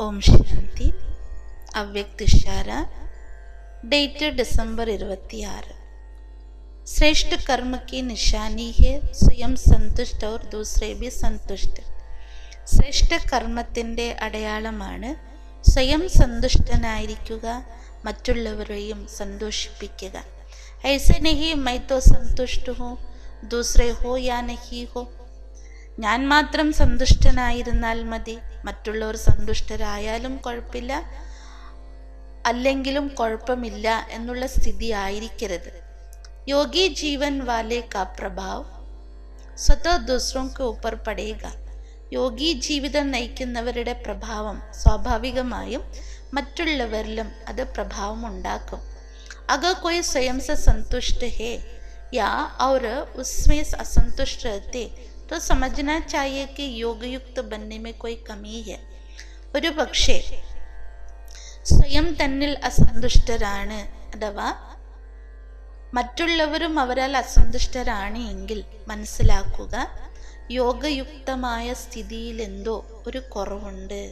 Om Shanti അവ്യക്തിഷാര date दिसंबर ഇരുപത്തിയാറ് श्रेष्ठ कर्म की निशानी है स्वयं संतुष्ट और दूसरे भी संतुष्ट ശ്രേഷ്ഠ കർമ്മത്തിൻ്റെ അടയാളമാണ് സ്വയം സന്തുഷ്ടനായിരിക്കുക മറ്റുള്ളവരെയും സന്തോഷിപ്പിക്കുക ഐസെ നഹി മൈ തോ സന്തുഷ്ട ഹോ ദൂസറെ ഹോ യാ നഹി ഹോ ഞാൻ മാത്രം സന്തുഷ്ടനായിരുന്നാൽ മതി മറ്റുള്ളവർ സന്തുഷ്ടരായാലും കുഴപ്പമില്ല അല്ലെങ്കിലും കുഴപ്പമില്ല എന്നുള്ള സ്ഥിതി ആയിരിക്കരുത് യോഗി ജീവൻ വാലെ കാ പ്രഭാവ് സ്വതോ ദൂസറോ കെ ഊപ്പർ പടേക യോഗി ജീവിതം നയിക്കുന്നവരുടെ പ്രഭാവം സ്വാഭാവികമായും മറ്റുള്ളവരിലും അത് പ്രഭാവം ഉണ്ടാക്കും अगर कोई स्वयं से संतुष्ट है या और उसमें असंतुष्ट रहते तो समझना चाहिए कि योग युक्त बनने में कोई कमी है ഒരു പക്ഷേ സ്വയം തന്നിൽ അസന്തുഷ്ടരാണ് അഥവാ മറ്റുള്ളവരും അവരാൽ അസന്തുഷ്ടരാണ് എങ്കിൽ മനസ്സിലാക്കുക യോഗയുക്തമായ സ്ഥിതിയിൽ എന്തോ ഒരു കുറവുണ്ട്